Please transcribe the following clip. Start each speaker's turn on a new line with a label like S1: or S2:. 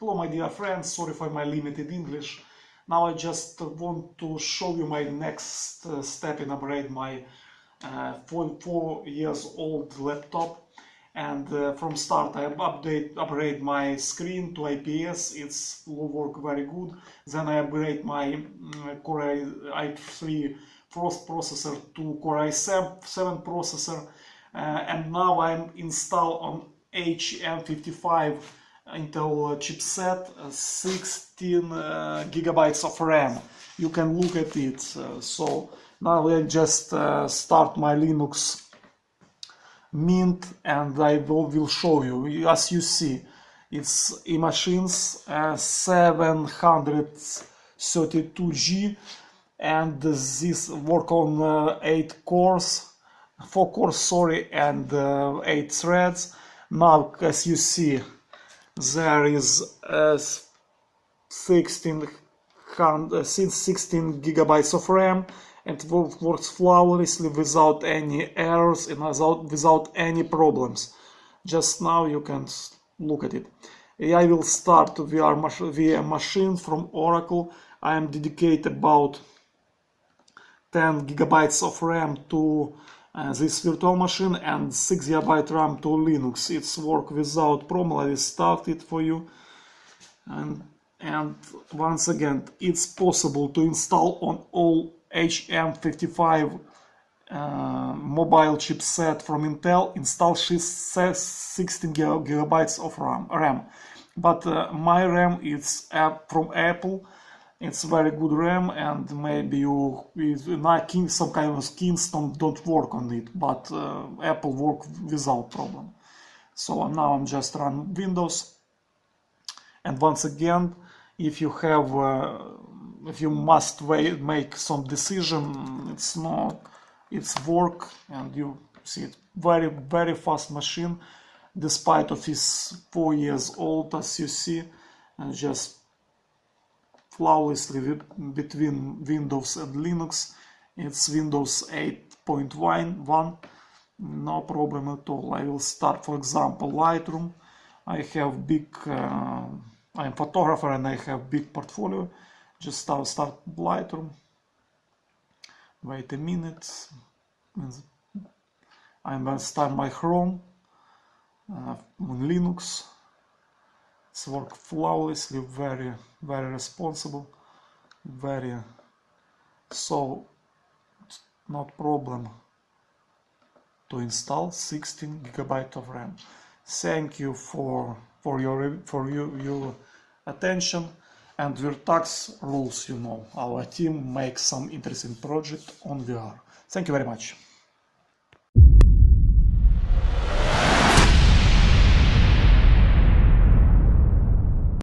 S1: Hello my dear friends, sorry for my limited English. Now I just want to show you my next uh, step in upgrade my uh, four, four years old laptop. And uh, from start I update upgrade my screen to IPS it's will work very good. Then I upgrade my um, Core i3 Frost processor to Core i7 processor. Uh, and now I'm installed on HM55 Intel chipset, uh, 16 uh, gigabytes of RAM. You can look at it. Uh, so now I just uh, start my Linux Mint and I will, will show you. As you see, it's eMachines uh, 732G and this work on uh, 8 cores, 4 cores sorry, and 8 threads. Now as you see there is a 16 uh, 16 gigabytes of RAM and works flawlessly without any errors and without, without any problems. Just now you can look at it. I will start via, via machine from Oracle. I am dedicate about 10 gigabytes of RAM to this virtual machine and 6 GB RAM to Linux. It's work without problem. I start it for you. And, and once again, it's possible to install on all HM55 uh, mobile chipset from Intel. Install 16 gigabytes of RAM. RAM. But uh, my RAM is from Apple it's very good RAM and maybe you with some kind of Kingston don't work on it but uh, Apple work without problem. So now I'm just run Windows. And once again if you have uh, if you must wait, make some decision it's not it's work and you see it very very fast machine. Despite of his four years old as you see and just flawlessly between Windows and Linux. It's Windows 8.1, no problem at all. I will start, for example, Lightroom. I have big, uh, I'm photographer and I have big portfolio. Just start, Lightroom. Wait a minute. I'm gonna start my Chrome uh, on Linux. It's work flawlessly, very, very responsible, very, so not problem to install 16 gigabyte of RAM. Thank you for for your for your, your attention and Virtax rules you know. Our team makes some interesting project on VR. Thank you very much.